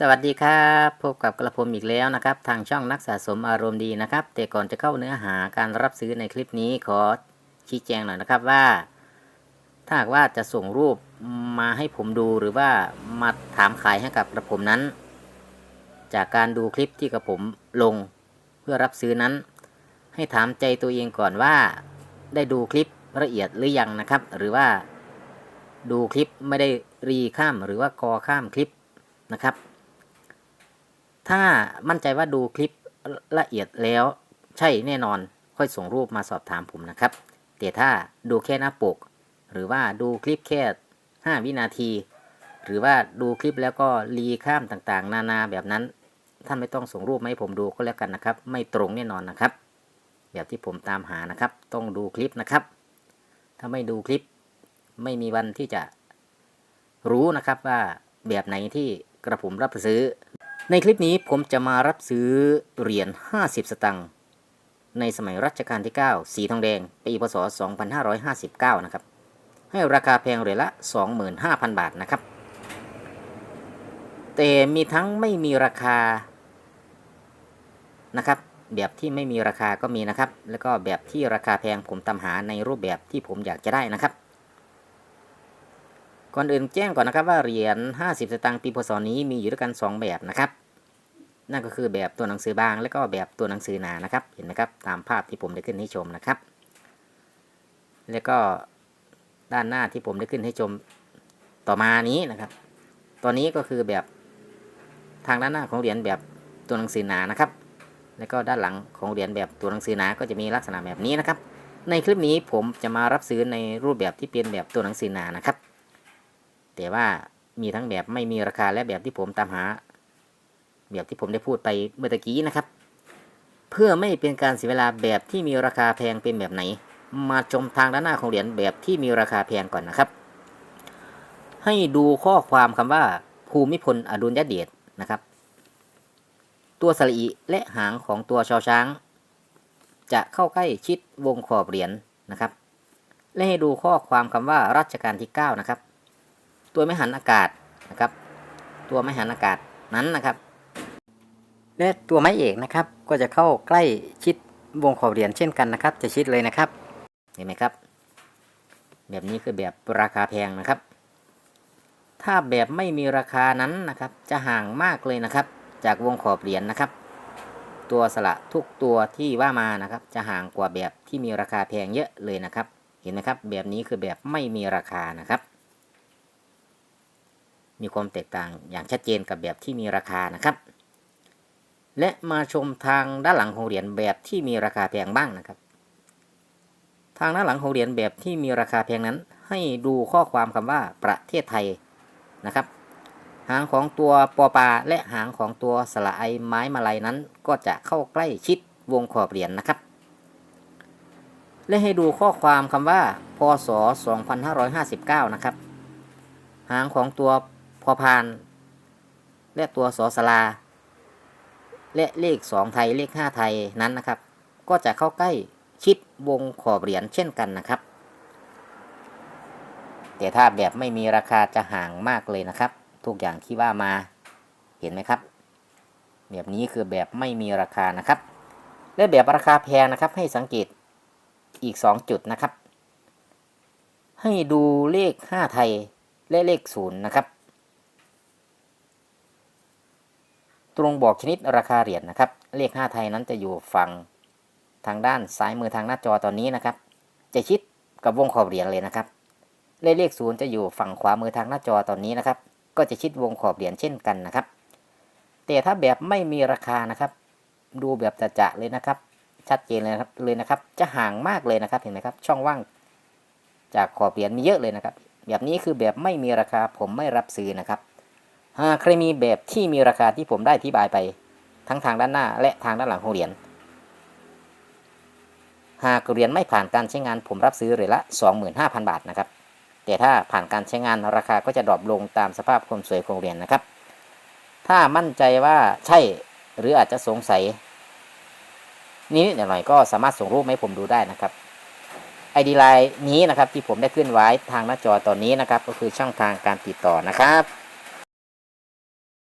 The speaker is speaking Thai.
สวัสดีครับพบกับกระผมอีกแล้วนะครับ ทางช่องนักสะสมอารมณ์ดีนะครับ แต่ก่อนจะเข้าเนื้อหาการรับซื้อในคลิปนี้ขอชี้แจงหน่อยนะครับว่า ถ้าหากว่าจะส่งรูปมาให้ผมดูหรือว่ามาถามขายให้กับกระผมนั้น จากการดูคลิปที่กระผมลงเพื่อรับซื้อนั้น ให้ถามใจตัวเองก่อนว่า ได้ดูคลิปละเอียดหรือยังนะครับ หรือว่าดูคลิปไม่ได้รีข้ามหรือว่ากอข้ามคลิปนะครับ ถ้ามั่นใจว่าดูคลิปละเอียดแล้ว ใช่แน่นอนค่อยส่งรูปมาสอบถามผมนะครับ แต่ถ้าดูแค่หน้าปก หรือว่าดูคลิปแค่ 5 วินาที หรือว่าดูคลิปแล้วก็รีข้ามต่างๆ นานาแบบนั้น ท่านไม่ต้องส่งรูปมาให้ผมดูก็แล้วกันนะครับ ไม่ตรงแน่นอนนะครับ แบบที่ผมตามหานะครับ ต้องดูคลิปนะครับ ถ้าไม่ดูคลิป ไม่มีวันที่จะรู้นะครับว่าแบบไหนที่กระผมรับซื้อ ในคลิปนี้ผมจะมารับซื้อเหรียญ 50 สตังค์ในสมัยรัชกาลที่ 9 สีทองแดงปีพศ 2559 นะครับ ให้ราคาแพงเหรียญละ 25,000 บาทนะครับ แต่มีทั้งไม่มีราคานะครับ แบบที่ไม่มีราคาก็มีนะครับ แล้วก็แบบที่ราคาแพงผมตามหาในรูปแบบที่ผมอยากจะได้นะครับ ก่อนอื่นแจ้งก่อนนะครับว่าเหรียญ 50 สตางค์ปีพศนี้มีอยู่ด้วยกัน 2 แบบนะครับ นั่นก็คือแบบตัวหนังสือบาง และก็แบบตัวหนังสือหนานะครับ เห็นไหมครับตามภาพที่ผมได้ขึ้นให้ชมนะครับ แล้วก็ด้านหน้าที่ผมได้ขึ้นให้ชมต่อมานี้นะครับตัวนี้ก็คือแบบทางด้านหน้าของเหรียญแบบตัวหนังสือหนานะครับ แล้วก็ด้านหลังของเหรียญแบบตัวหนังสือหนาก็จะมีลักษณะแบบนี้นะครับ ในคลิปนี้ผมจะมารับซื้อในรูปแบบที่เป็นแบบตัวหนังสือหนานะครับ แต่ว่ามีทั้งแบบไม่มีราคาและแบบที่ผมตามหา แบบที่ผมได้พูดไปเมื่อตะกี้นะครับ เพื่อไม่เป็นการเสียเวลาแบบที่มีราคาแพงเป็นแบบไหน มาชมทางด้านหน้าของเหรียญแบบที่มีราคาแพงก่อนนะครับ ให้ดูข้อความคำว่าภูมิพลอดุลยเดชนะครับ ตัวสระอีและหางของตัวชอช้าง จะเข้าใกล้ชิดวงขอบเหรียญนะครับ และให้ดูข้อความคำว่ารัชกาลที่ 9 นะครับ ตัวไม่หันอากาศนะครับ ตัวไม่หันอากาศนั้นนะครับ และตัวไม้เอกนะครับ ก็จะเข้าใกล้ชิดวงขอบเหรียญเช่นกันนะครับ จะชิดเลยนะครับ เห็นไหมครับ แบบนี้คือแบบราคาแพงนะครับ ถ้าแบบไม่มีราคานั้นนะครับ จะห่างมากเลยนะครับ จากวงขอบเหรียญนะครับ ตัวสละทุกตัวที่ว่ามานะครับ จะห่างกว่าแบบที่มีราคาแพงเยอะเลยนะครับ เห็นไหมครับ แบบนี้คือแบบไม่มีราคานะครับ มีความแตกต่างอย่างชัดเจนกับแบบที่มีราคานะครับ และมาชมทางด้านหลังของเหรียญแบบที่มีราคาแพงบ้างนะครับ ทางด้านหลังของเหรียญแบบที่มีราคาแพงนั้น ให้ดูข้อความคำว่าประเทศไทยนะครับ หางของตัวปอปาและหางของตัวสละไอไม้มาลัยนั้น ก็จะเข้าใกล้ชิดวงขอบเหรียญนะครับ และให้ดูข้อความคำว่า พศ 2559 นะครับ หางของตัว พอพาน และตัวสอสลา และเลข2ไทยเลข5ไทยนั้นนะครับ ก็จะเข้าใกล้ชิดวงขอบเหรียญเช่นกันนะครับ แต่ถ้าแบบไม่มีราคาจะห่างมากเลยนะครับ ทุกอย่างที่ว่ามาเห็นไหมครับ แบบนี้คือแบบไม่มีราคานะครับ และแบบราคาแพงนะครับ ให้สังเกตอีก 2 จุดนะครับ ให้ดูเลข 5 ไทยและเลข 0 นะครับ ตรงบอกชนิดราคาเหรียญนะครับ เลข 5 ไทยนั้นจะอยู่ฝั่งทางด้านซ้ายมือทางหน้าจอตอนนี้นะครับ จะชิดกับวงขอบเหรียญเลยนะครับ เลขเลขศูนย์จะอยู่ฝั่งขวามือทางหน้าจอตอนนี้นะครับ ก็จะชิดวงขอบเหรียญเช่นกันนะครับ แต่ถ้าแบบไม่มีราคานะครับ ดูแบบจะๆเลยนะครับ ชัดเจนเลยนะครับเลยนะครับ จะห่างมากเลยนะครับเห็นไหมครับ ช่องว่าง จากขอบเหรียญมีเยอะเลยนะครับ แบบนี้คือแบบไม่มีราคาผมไม่รับซื้อนะครับ หากใครมีแบบที่มีราคาที่ผมได้อธิบายไป ทั้งทางด้านหน้าและทางด้านหลังของเหรียญ หากเหรียญไม่ผ่านการใช้งานผมรับซื้อเหรียญละ 25,000 บาทนะครับ แต่ถ้าผ่านการใช้งานราคาก็จะดรอปลงตามสภาพความสวยของเหรียญนะครับ ถ้ามั่นใจว่าใช่หรืออาจจะสงสัยนิดหน่อยก็สามารถส่งรูปให้ผมดูได้นะครับ ID ไลน์นี้นะครับที่ผมได้ขึ้นไว้ทางหน้าจอตอนนี้นะครับ ก็คือช่องทางการติดต่อนะครับ